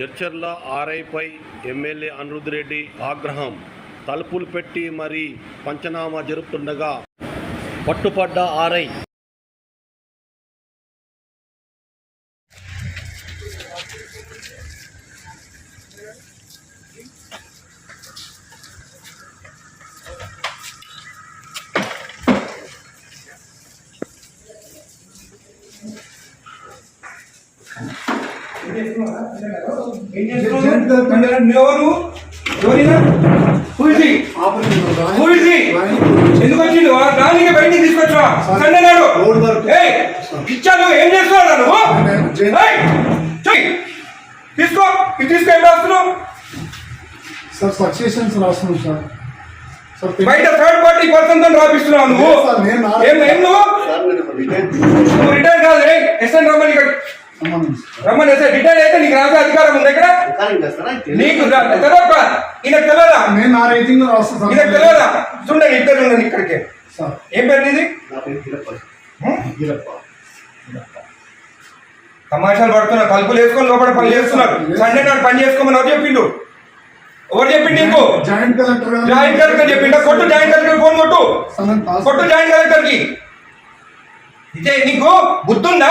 చర్చర్ల ఆర్ఐపై ఎమ్మెల్యే అనిరుద్ రెడ్డి ఆగ్రహం. తలుపులు పెట్టి మరీ పంచనామా జరుపుతుండగా పట్టుపడ్డ ఆర్ఐ ఎవరు? ఎందుకు వచ్చిండు? రానికి బయటికి తీసుకొచ్చా సండే నాడు రోడ్ వరకు. ఏయ్, ఇచ్చాను ఏం చేస్తున్నావు నువ్వు. తీసుకో ఇది తీసుకో ఏం రాస్తున్నావు? సార్ సక్సెషన్స్ రాస్తున్నాం సార్. బయట థర్డ్ పార్టీ పర్సన్తో రాపిస్తున్నావు నువ్వు. ఏం రిటైర్ కాదు రే ఎస్ఎన్ రమ్మని ఇక్కడ సార్. రమ్మని ఎస్ఐ రిటైర్ అయితే నీకు రాసే అధికారం ఉంది ఇక్కడ నీకు తెలియక ఈయనకు తెలియదా నేను నా రేటింగ్ రాస్తాను. ఈయనకు తెలియదా చూడండి ఇద్దరు ఉండండి ఇక్కడికి. ఏం పేరు హ్మ్? తమాషాలు పడుతున్నా తలుపులు వేసుకొని లోపల పని చేస్తున్నారు సండే నాడు పని చేసుకోమని ఎవరు చెప్పిండు? ఎవరు చెప్పిండు నీకు? జాయింట్ కలెక్టర్ జాయింట్ కలెక్టర్ చెప్పిండ? కొట్టు జాయింట్ కలెక్టర్ ఫోన్ కొట్టు. కొట్టు జాయింట్ కలెక్టర్కి ఇదే నీకు బుద్ధుందా?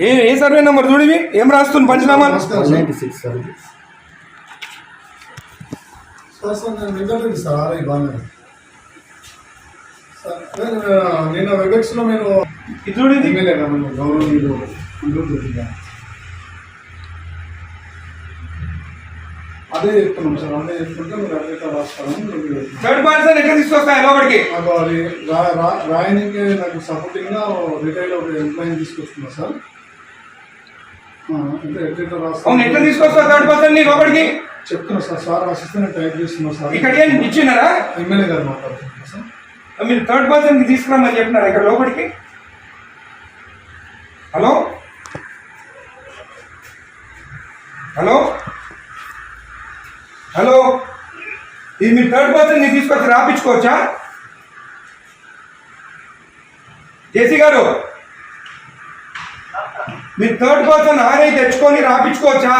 ఏ ఏ సర్వే నెంబర్ చూడు ఇవి? ఏం రాస్తుంది సార్. నేను సార్ నేను ఇది చూడు ఇది. ఎమ్మెల్యే గారు గౌరవనీయులు. అదే చెప్తున్నాం సార్ అదే చెప్తుంటే మీరు మీకు చెప్తున్నాను. థర్డ్ పర్సన్ ఎట్లా తీసుకొస్తాయి లోపలికి? రాయనికి నాకు సపోర్టింగ్గా రిటైల్ ఒక ఎంప్లాయీ తీసుకొస్తున్నా సార్. అవును ఎట్లా రాస్తాను తీసుకొస్తావు థర్డ్ పర్సన్ని లోపలికి? చెప్తున్నా సార్ సార్ రాసిస్తే టైప్ చేస్తున్నా సార్. ఇక్కడికి ఏం ఇచ్చినారా? ఎమ్మెల్యే గారు మాట్లాడుతున్నా సార్. మీరు థర్డ్ పర్సన్కి తీసుకురామని చెప్పినారా ఇక్కడ లోపలికి? హలో? హలో? హలో? ఇది మీరు థర్డ్ పర్సన్ తీసుకొచ్చి రాపించుకోవచ్చా? జేసీ గారు? మీరు థర్డ్ పర్సన్ ఆర్ఐ తెచ్చుకొని రాపించుకోవచ్చా?